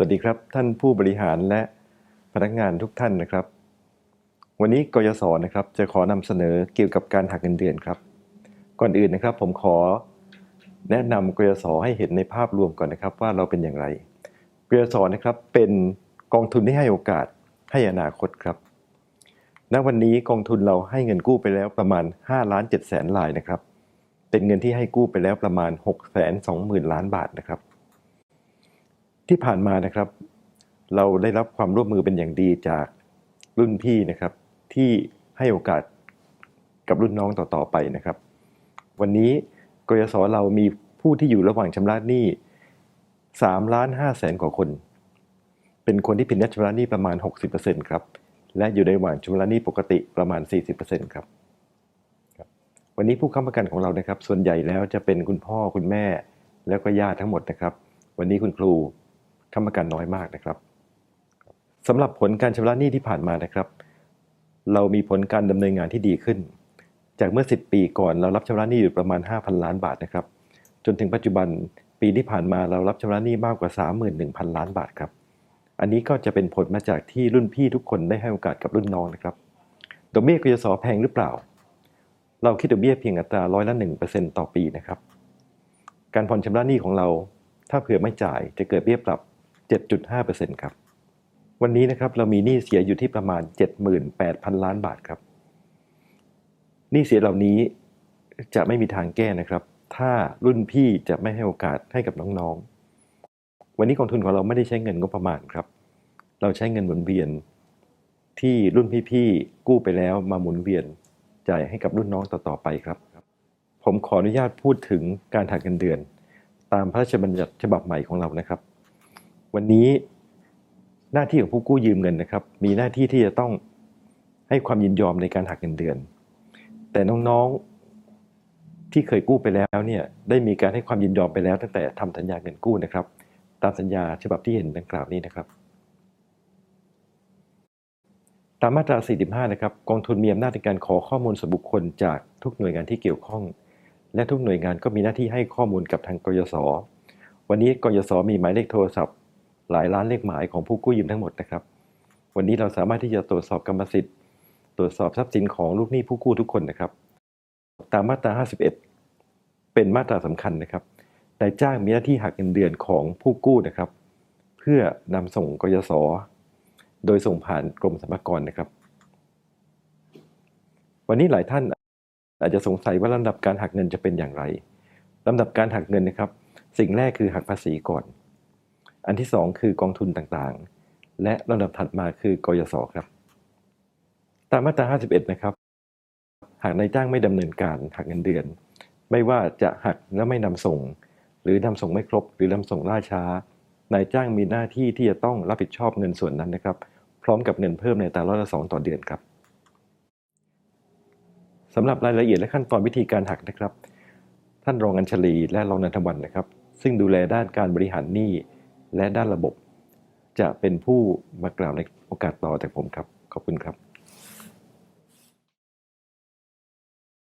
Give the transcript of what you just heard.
สวัสดีครับ ท่านผู้บริหารและพนักงานทุกท่านนะครับ วันนี้กยศนะครับ จะขอนำเสนอเกี่ยวกับการหักเงินเดือนครับ ก่อนอื่นนะครับ ผมขอแนะนำกยศให้เห็นในภาพรวมก่อนนะครับ ว่าเราเป็นอย่างไรกยศนะครับเป็นกองทุนที่ให้โอกาสให้อนาคตครับ ณ วันนี้กองทุนเราให้เงินกู้ไปแล้วประมาณ5ล้าน7แสนลายนะครับ เป็นเงินที่ให้กู้ไปแล้วประมาณ6 2 0 0 0 0 ล้านบาทนะครับ ที่ผ่านมานะครับ เราได้รับความร่วมมือเป็นอย่างดีจากรุ่นพี่นะครับ ที่ให้โอกาสกับรุ่นน้องต่อๆไปนะครับ วันนี้กยศเรามีผู้ที่อยู่ระหว่างชำระหนี้3ล้าน5แสนกว่าคน เป็นคนที่ผิดนัดชำระหนี้ประมาณ 60%ครับ และอยู่ในระหว่างชำระหนี้ปกติประมาณ 40%ครับวันนี้ผู้ค้ำประกันของเรานะครับ ส่วนใหญ่แล้วจะเป็นคุณพ่อคุณแม่ แล้วก็ญาติทั้งหมดนะครับ วันนี้คุณครู ค้ำประกันน้อยมากนะครับสำหรับผลการชำระหนี้ที่ผ่านมานะครับ เรามีผลการดำเนินงานที่ดีขึ้น จากเมื่อ 10 ปีก่อนเรารับชำระหนี้อยู่ประมาณ 5,000 ล้านบาทนะครับ จนถึงปัจจุบันปีที่ผ่านมาเรารับชำระหนี้มากกว่า 31,000 ล้านบาทครับ อันนี้ก็จะเป็นผลมาจากที่รุ่นพี่ทุกคนได้ให้โอกาสกับรุ่นน้องนะครับดอกเบี้ยกยศแพงหรือเปล่า เราคิดดอกเบี้ยเพียงอัตราร้อยละ1%ต่อปีนะครับ การผ่อนชำระหนี้ของเรา ถ้าเผื่อไม่จ่ายจะเกิดเบี้ยปรับ 7.5%ครับ วันนี้นะครับเรามีหนี้เสียอยู่ที่ประมาณ 78,000 ล้านบาทครับ หนี้เสียเหล่านี้จะไม่มีทางแก้นะครับ ถ้ารุ่นพี่จะไม่ให้โอกาสให้กับน้องๆ วันนี้กองทุนของเราไม่ได้ใช้เงินงบประมาณครับ เราใช้เงินหมุนเวียนที่รุ่นพี่ๆ กู้ไปแล้วมาหมุนเวียนจ่ายให้กับรุ่นน้องต่อๆไปครับ ผมขออนุญาตพูดถึงการหักเงินเดือน ตามพระราชบัญญัติฉบับใหม่ของเรานะครับ วันนี้หน้าที่ของผู้กู้ยืมเงินนะครับ มีหน้าที่ที่จะต้องให้ความยินยอมในการหักเงินเดือน แต่น้องๆที่เคยกู้ไปแล้วเนี่ยได้มีการให้ความยินยอมไปแล้ว ตั้งแต่ทำสัญญาเงินกู้นะครับ ตามสัญญาฉบับที่เห็นดังกล่าวนี้นะครับ ตามมาตรา 45 นะครับกองทุนมีอำนาจในการขอข้อมูลส่วนบุคคลจากทุกหน่วยงานที่เกี่ยวข้อง และทุกหน่วยงานก็มีหน้าที่ให้ข้อมูลกับทางกยศวันนี้กยศมีหมายเลขโทรศัพท์ หลายล้านเลขหมายของผู้กู้ยืมทั้งหมดนะครับ วันนี้เราสามารถที่จะตรวจสอบกรรมสิทธิ์ ตรวจสอบทรัพย์สินของลูกหนี้ผู้กู้ทุกคนนะครับ ตามมาตรา 51 เป็นมาตราสำคัญนะครับนายจ้างมีหน้าที่หักเงินเดือนของผู้กู้นะครับ เพื่อนำส่งกยศโดยส่งผ่านกรมสรรพากรนะครับ วันนี้หลายท่านอาจจะสงสัยว่าลำดับการหักเงินจะเป็นอย่างไรลำดับการหักเงินนะครับ สิ่งแรกคือหักภาษีก่อน อันที่สองคือกองทุนต่างๆ และลำดับถัดมาคือกยศครับ ตามมาตรา 51 นะครับ หากนายจ้างไม่ดำเนินการหักเงินเดือน ไม่ว่าจะหักแล้วไม่นำส่ง หรือนำส่งไม่ครบ หรือนำส่งล่าช้านายจ้างมีหน้าที่ที่จะต้องรับผิดชอบเงินส่วนนั้นนะครับ พร้อมกับเงินเพิ่มในตาร้อยละสองต่อเดือนครับสำหรับรายละเอียดและขั้นตอนวิธีการหักนะครับ ท่านรองอัญชลีและรองนันทวันนะครับ ซึ่งดูแลด้านการบริหารหนี้ และด้านระบบ จะเป็นผู้มากล่าวในโอกาสต่อจากผมครับ ขอบคุณครับ